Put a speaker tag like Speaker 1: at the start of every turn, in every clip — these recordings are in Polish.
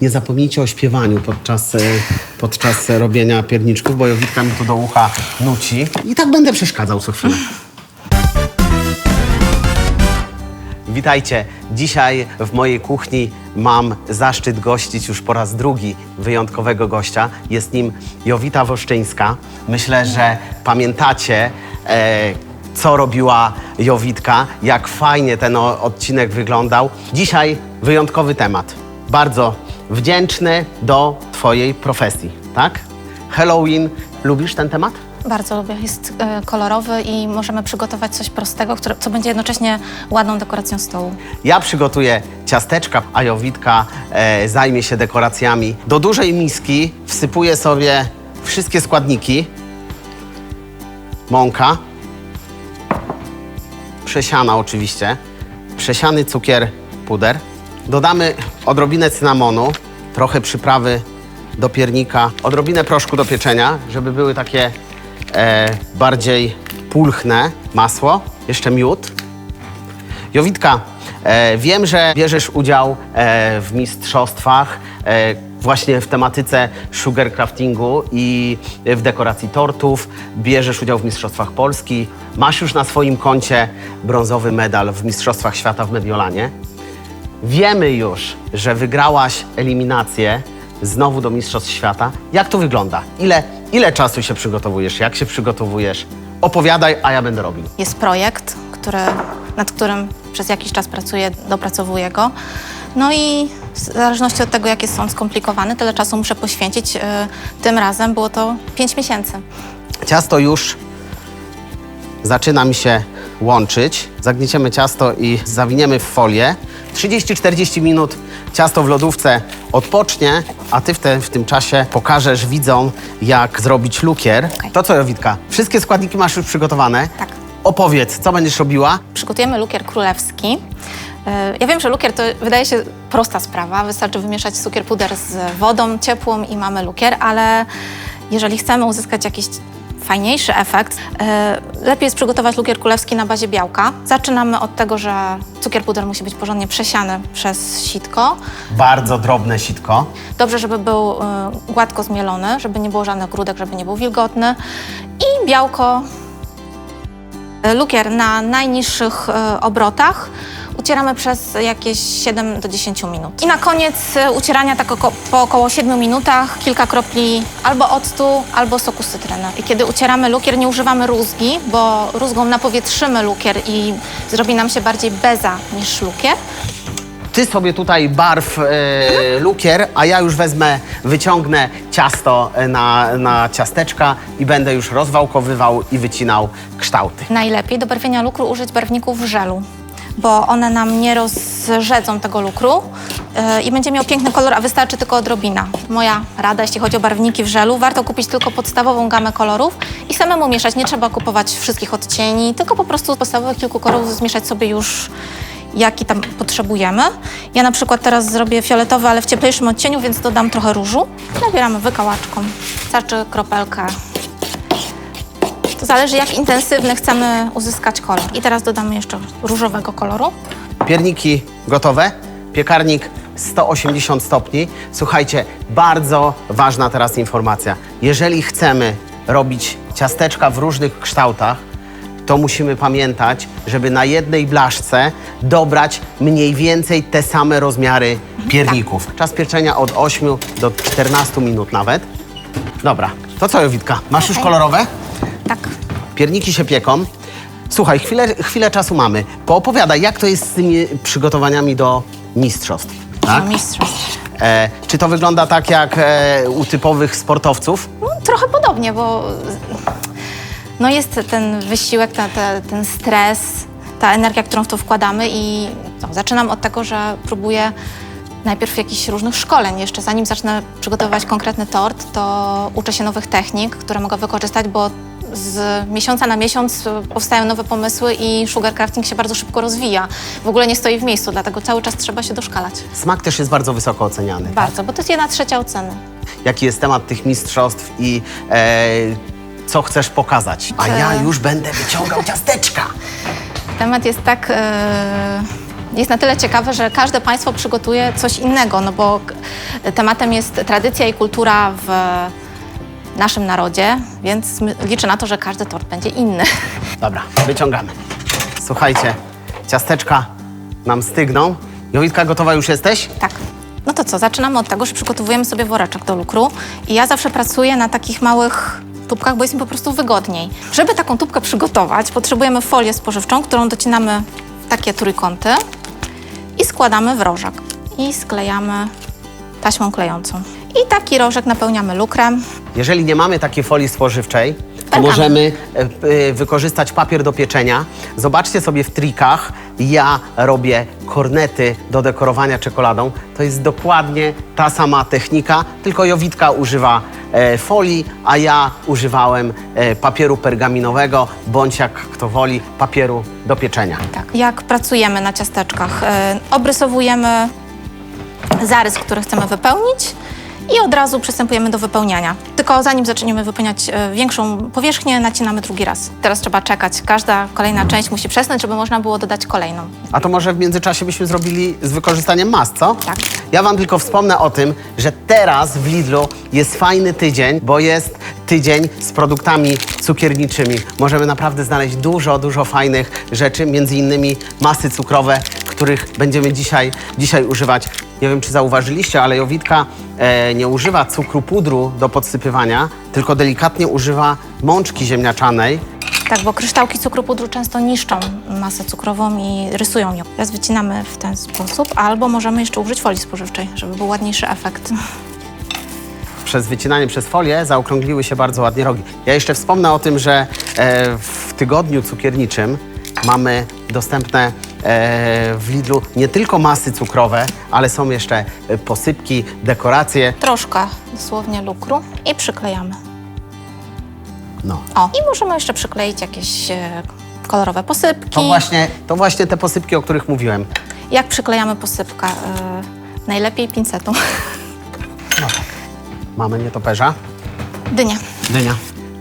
Speaker 1: Nie zapomnijcie o śpiewaniu podczas, e, podczas robienia pierniczków, bo Jowitka mi tu do ucha nuci. I tak będę przeszkadzał co chwilę. Witajcie. Dzisiaj w mojej kuchni mam zaszczyt gościć już po raz drugi wyjątkowego gościa. Jest nim Jowita Woszczyńska. Myślę, że pamiętacie, e, co robiła Jowitka, jak fajnie ten odcinek wyglądał. Dzisiaj wyjątkowy temat. Bardzo wdzięczny do Twojej profesji, tak? Halloween. Lubisz ten temat?
Speaker 2: Bardzo lubię. Jest e, kolorowy i możemy przygotować coś prostego, które, co będzie jednocześnie ładną dekoracją stołu.
Speaker 1: Ja przygotuję ciasteczka, a Jowitka e, zajmie się dekoracjami. Do dużej miski wsypuję sobie wszystkie składniki. Mąka. Przesiana oczywiście. Przesiany cukier, puder. Dodamy odrobinę cynamonu, trochę przyprawy do piernika, odrobinę proszku do pieczenia, żeby były takie e, bardziej pulchne. Masło, jeszcze miód. Jowitka, e, wiem, że bierzesz udział e, w mistrzostwach e, właśnie w tematyce sugar craftingu i w dekoracji tortów. Bierzesz udział w mistrzostwach Polski. Masz już na swoim koncie brązowy medal w mistrzostwach świata w Mediolanie. Wiemy już, że wygrałaś eliminację znowu do mistrzostw świata. Jak to wygląda? Ile, ile czasu się przygotowujesz? Jak się przygotowujesz? Opowiadaj, a ja będę robił.
Speaker 2: Jest projekt, który, nad którym przez jakiś czas pracuję, dopracowuję go. No i w zależności od tego, jak jest on skomplikowany, tyle czasu muszę poświęcić. E, Tym razem było to 5 miesięcy.
Speaker 1: Ciasto już zaczyna mi się łączyć. Zagnieciemy ciasto i zawiniemy w folię. 30-40 minut ciasto w lodówce odpocznie, a ty w, te, w tym czasie pokażesz widzom, jak zrobić lukier.
Speaker 2: Okej.
Speaker 1: To co, Jowitka? Wszystkie składniki masz już przygotowane?
Speaker 2: Tak.
Speaker 1: Opowiedz, co będziesz robiła?
Speaker 2: Przygotujemy lukier królewski. E, Ja wiem, że lukier to wydaje się prosta sprawa. Wystarczy wymieszać cukier puder z wodą ciepłą i mamy lukier, ale jeżeli chcemy uzyskać jakiś fajniejszy efekt, e, lepiej jest przygotować lukier królewski na bazie białka. Zaczynamy od tego, że cukier puder musi być porządnie przesiany przez sitko.
Speaker 1: Bardzo drobne sitko.
Speaker 2: Dobrze, żeby był e, gładko zmielony, żeby nie było żadnych grudek, żeby nie był wilgotny. I białko, e, lukier na najniższych obrotach ucieramy przez jakieś 7 do 10 minut. I na koniec e, ucierania, tak oko, po około 7 minutach, kilka kropli albo octu, albo soku z cytryny. I kiedy ucieramy lukier, nie używamy rózgi, bo rózgą napowietrzymy lukier i zrobi nam się bardziej beza niż lukier.
Speaker 1: Ty sobie tutaj barw e, lukier, a ja już wezmę, wyciągnę ciasto e, na, na ciasteczka i będę już rozwałkowywał i wycinał kształty.
Speaker 2: Najlepiej do barwienia lukru użyć barwników w żelu, bo one nam nie rozrzedzą tego lukru yy, i będzie miał piękny kolor, a wystarczy tylko odrobina. Moja rada, jeśli chodzi o barwniki w żelu, warto kupić tylko podstawową gamę kolorów i samemu mieszać. Nie trzeba kupować wszystkich odcieni, tylko po prostu z podstawowych kilku kolorów zmieszać sobie już jaki tam potrzebujemy. Ja na przykład teraz zrobię fioletowy, ale w cieplejszym odcieniu, więc dodam trochę różu. Nabieramy wykałaczką. Starczy kropelkę to zależy, jak intensywny chcemy uzyskać kolor. I teraz dodamy jeszcze różowego koloru.
Speaker 1: Pierniki gotowe, piekarnik 180 stopni. Słuchajcie, bardzo ważna teraz informacja. Jeżeli chcemy robić ciasteczka w różnych kształtach, to musimy pamiętać, żeby na jednej blaszce dobrać mniej więcej te same rozmiary pierników. Czas pieczenia od 8 do 14 minut nawet. Dobra, to co Jowitka, masz już kolorowe? Pierniki się pieką. Słuchaj, chwilę, chwilę czasu mamy. Poopowiadaj, jak to jest z tymi przygotowaniami do mistrzostw? Tak?
Speaker 2: Mistrzostw.
Speaker 1: E, czy to wygląda tak jak e, u typowych sportowców?
Speaker 2: No, trochę podobnie, bo no jest ten wysiłek, ta, ta, ten stres, ta energia, którą w to wkładamy i no, zaczynam od tego, że próbuję najpierw jakichś różnych szkoleń. Jeszcze zanim zacznę przygotowywać konkretny tort, to uczę się nowych technik, które mogę wykorzystać, bo z miesiąca na miesiąc powstają nowe pomysły i sugar crafting się bardzo szybko rozwija. W ogóle nie stoi w miejscu, dlatego cały czas trzeba się doszkalać.
Speaker 1: Smak też jest bardzo wysoko oceniany.
Speaker 2: Bardzo, bo to jest jedna trzecia oceny.
Speaker 1: Jaki jest temat tych mistrzostw i e, co chcesz pokazać? A ja już będę wyciągał ciasteczka.
Speaker 2: Temat jest tak e, jest na tyle ciekawe, że każde państwo przygotuje coś innego, no bo k- tematem jest tradycja i kultura w naszym narodzie, więc my- liczę na to, że każdy tort będzie inny.
Speaker 1: Dobra, wyciągamy. Słuchajcie, ciasteczka nam stygną. Jowitka, gotowa już jesteś?
Speaker 2: Tak. No to co, zaczynamy od tego, że przygotowujemy sobie woreczek do lukru i ja zawsze pracuję na takich małych tubkach, bo jest mi po prostu wygodniej. Żeby taką tubkę przygotować, potrzebujemy folię spożywczą, którą docinamy w takie trójkąty i składamy w rożek i sklejamy taśmą klejącą. I taki rożek napełniamy lukrem.
Speaker 1: Jeżeli nie mamy takiej folii spożywczej, to
Speaker 2: Pergament.
Speaker 1: możemy e, e, wykorzystać papier do pieczenia. Zobaczcie sobie w trikach, ja robię kornety do dekorowania czekoladą. To jest dokładnie ta sama technika, tylko Jowitka używa e, folii, a ja używałem e, papieru pergaminowego, bądź jak kto woli, papieru do pieczenia.
Speaker 2: Tak. Jak pracujemy na ciasteczkach? E, obrysowujemy zarys, który chcemy wypełnić i od razu przystępujemy do wypełniania. Tylko zanim zaczniemy wypełniać e, większą powierzchnię, nacinamy drugi raz. Teraz trzeba czekać. Każda kolejna część musi przesnąć, żeby można było dodać kolejną.
Speaker 1: A to może w międzyczasie byśmy zrobili z wykorzystaniem mas, co?
Speaker 2: Tak.
Speaker 1: Ja wam tylko wspomnę o tym, że teraz w Lidlu jest fajny tydzień, bo jest tydzień z produktami cukierniczymi. Możemy naprawdę znaleźć dużo, dużo fajnych rzeczy, między innymi masy cukrowe, których będziemy dzisiaj, dzisiaj używać. Nie wiem, czy zauważyliście, ale Jowitka e, nie używa cukru pudru do podsypywania, tylko delikatnie używa mączki ziemniaczanej.
Speaker 2: Tak, bo kryształki cukru pudru często niszczą masę cukrową i rysują ją. Teraz wycinamy w ten sposób, albo możemy jeszcze użyć folii spożywczej, żeby był ładniejszy efekt.
Speaker 1: przez wycinanie przez folię zaokrągliły się bardzo ładnie rogi. Ja jeszcze wspomnę o tym, że e, w tygodniu cukierniczym mamy dostępne w Lidlu nie tylko masy cukrowe, ale są jeszcze e, posypki, dekoracje.
Speaker 2: Troszkę dosłownie lukru i przyklejamy.
Speaker 1: No.
Speaker 2: O, i możemy jeszcze przykleić jakieś e, kolorowe posypki.
Speaker 1: To właśnie, to właśnie te posypki, o których mówiłem.
Speaker 2: Jak przyklejamy posypkę? E, najlepiej pincetą.
Speaker 1: Mamy nietoperza.
Speaker 2: Dynia.
Speaker 1: Dynia.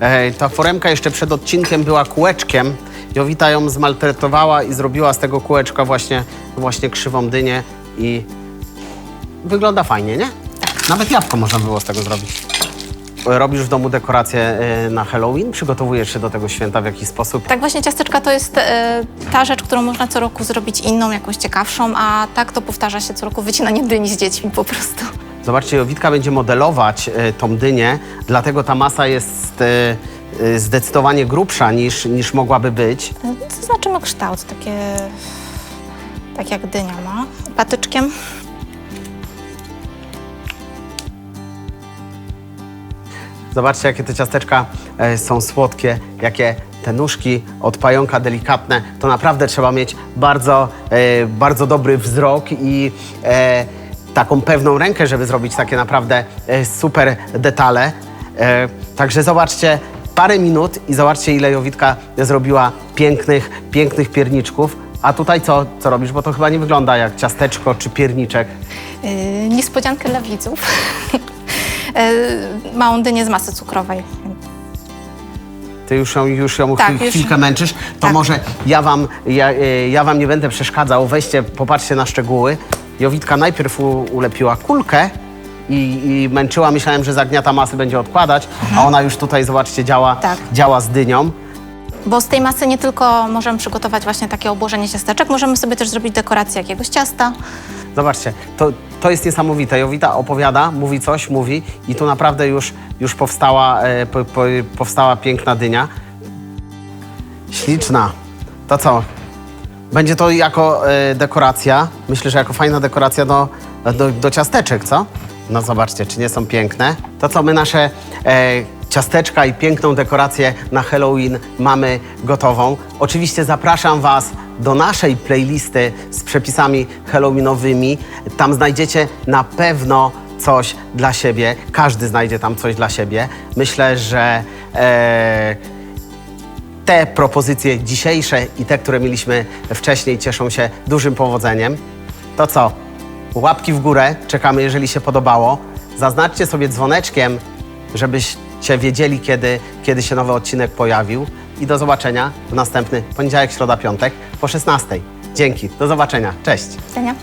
Speaker 1: E, ta foremka jeszcze przed odcinkiem była kółeczkiem. Jowita ją zmaltretowała i zrobiła z tego kółeczka właśnie, właśnie krzywą dynię i wygląda fajnie, nie? Nawet jabłko można było z tego zrobić. Robisz w domu dekoracje e, na Halloween? Przygotowujesz się do tego święta w jakiś sposób?
Speaker 2: Tak właśnie ciasteczka to jest e, ta rzecz, którą można co roku zrobić inną, jakąś ciekawszą, a tak to powtarza się co roku wycinanie dyni z dziećmi po prostu.
Speaker 1: Zobaczcie, Jowitka będzie modelować e, tą dynię, dlatego ta masa jest e, e, zdecydowanie grubsza niż, niż mogłaby być.
Speaker 2: E, Zaznaczymy kształt, takie, tak jak dynia ma, patyczkiem.
Speaker 1: Zobaczcie, jakie te ciasteczka e, są słodkie, jakie te nóżki od pająka delikatne. To naprawdę trzeba mieć bardzo, e, bardzo dobry wzrok i e, taką pewną rękę, żeby zrobić takie naprawdę e, super detale. E, także zobaczcie, parę minut i zobaczcie, ile Jowitka zrobiła pięknych, pięknych pierniczków. A tutaj co, co robisz? Bo to chyba nie wygląda jak ciasteczko czy pierniczek.
Speaker 2: Yy, niespodziankę dla widzów. Yy, małą dynię z masy cukrowej.
Speaker 1: Ty już ją, już ją
Speaker 2: Tak,
Speaker 1: chwil,
Speaker 2: już-
Speaker 1: chwilkę męczysz, to
Speaker 2: tak.
Speaker 1: może ja wam, ja, ja wam nie będę przeszkadzał. Weźcie, popatrzcie na szczegóły. Jowitka najpierw u, ulepiła kulkę i, i męczyła. Myślałem, że zagniata masy będzie odkładać, a ona już tutaj, zobaczcie, działa,
Speaker 2: Mhm. Tak.
Speaker 1: działa z dynią.
Speaker 2: Bo z tej masy nie tylko możemy przygotować właśnie takie obłożenie ciasteczek, możemy sobie też zrobić dekorację jakiegoś ciasta.
Speaker 1: Zobaczcie, to, to jest niesamowite. Jowita opowiada, mówi coś, mówi i tu naprawdę już, już powstała, e, po, po, powstała piękna dynia. Śliczna. To co? Będzie to jako e, dekoracja, myślę, że jako fajna dekoracja do, do, do ciasteczek, co? No zobaczcie, czy nie są piękne. To co, my nasze e, ciasteczka i piękną dekorację na Halloween mamy gotową. Oczywiście zapraszam Was do naszej playlisty z przepisami halloweenowymi. Tam znajdziecie na pewno coś dla siebie. Każdy znajdzie tam coś dla siebie. Myślę, że e, te propozycje dzisiejsze i te, które mieliśmy wcześniej, cieszą się dużym powodzeniem. To co? Łapki w górę, czekamy, jeżeli się podobało. Zaznaczcie sobie dzwoneczkiem, żebyście wiedzieli, kiedy, kiedy się nowy odcinek pojawił. I do zobaczenia w następny poniedziałek, środa, piątek po 16. Dzięki, do zobaczenia. Cześć.
Speaker 2: Do.